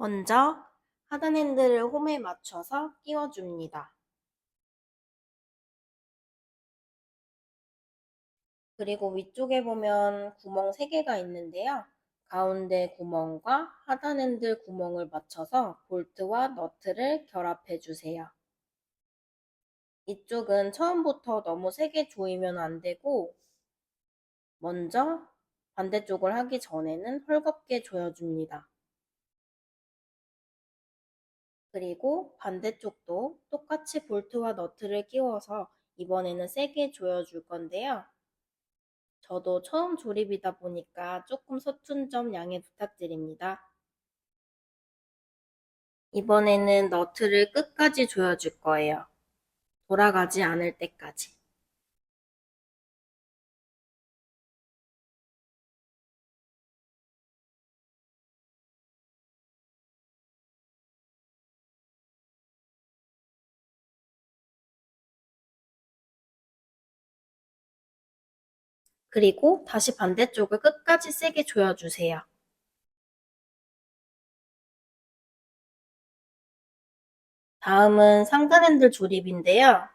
먼저 하단 핸들을 홈에 맞춰서 끼워줍니다. 그리고 위쪽에 보면 구멍 3개가 있는데요. 가운데 구멍과 하단 핸들 구멍을 맞춰서 볼트와 너트를 결합해 주세요. 이쪽은 처음부터 너무 세게 조이면 안 되고 먼저 반대쪽을 하기 전에는 헐겁게 조여줍니다. 그리고 반대쪽도 똑같이 볼트와 너트를 끼워서 이번에는 세게 조여줄 건데요. 저도 처음 조립이다 보니까 조금 서툰 점 양해 부탁드립니다. 이번에는 너트를 끝까지 조여줄 거예요. 돌아가지 않을 때까지. 그리고 다시 반대쪽을 끝까지 세게 조여주세요. 다음은 상단 핸들 조립인데요.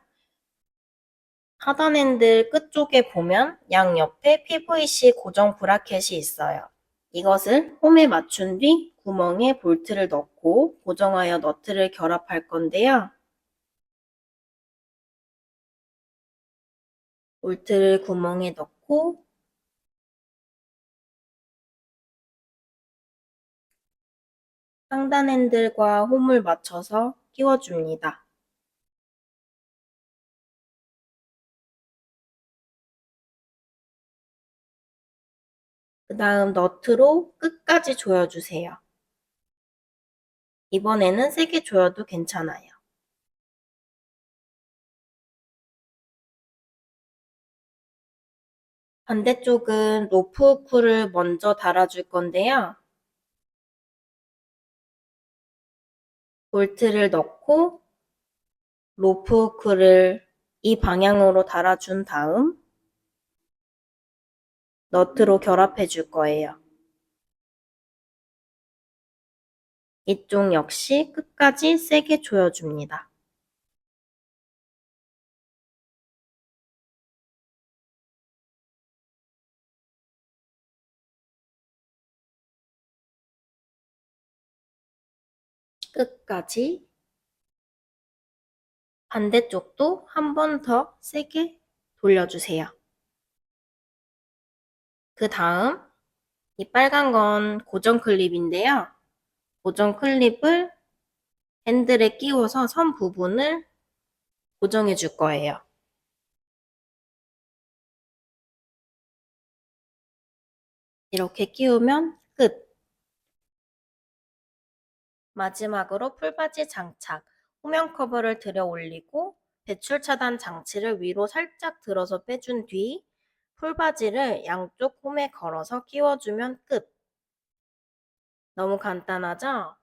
하단 핸들 끝쪽에 보면 양옆에 PVC 고정 브라켓이 있어요. 이것을 홈에 맞춘 뒤 구멍에 볼트를 넣고 고정하여 너트를 결합할 건데요. 볼트를 구멍에 넣고 상단 핸들과 홈을 맞춰서 끼워줍니다. 그 다음 너트로 끝까지 조여주세요. 이번에는 세게 조여도 괜찮아요. 반대쪽은 로프 후크를 먼저 달아줄 건데요. 볼트를 넣고 로프 후크를 이 방향으로 달아준 다음 너트로 결합해 줄 거예요. 이쪽 역시 끝까지 세게 조여줍니다. 끝까지 반대쪽도 한 번 더 세게 돌려주세요. 그 다음 이 빨간 건 고정 클립인데요. 고정 클립을 핸들에 끼워서 선 부분을 고정해 줄 거예요. 이렇게 끼우면 끝. 마지막으로 풀바지 장착. 후면 커버를 들여 올리고 배출 차단 장치를 위로 살짝 들어서 빼준 뒤 풀바지를 양쪽 홈에 걸어서 끼워주면 끝. 너무 간단하죠?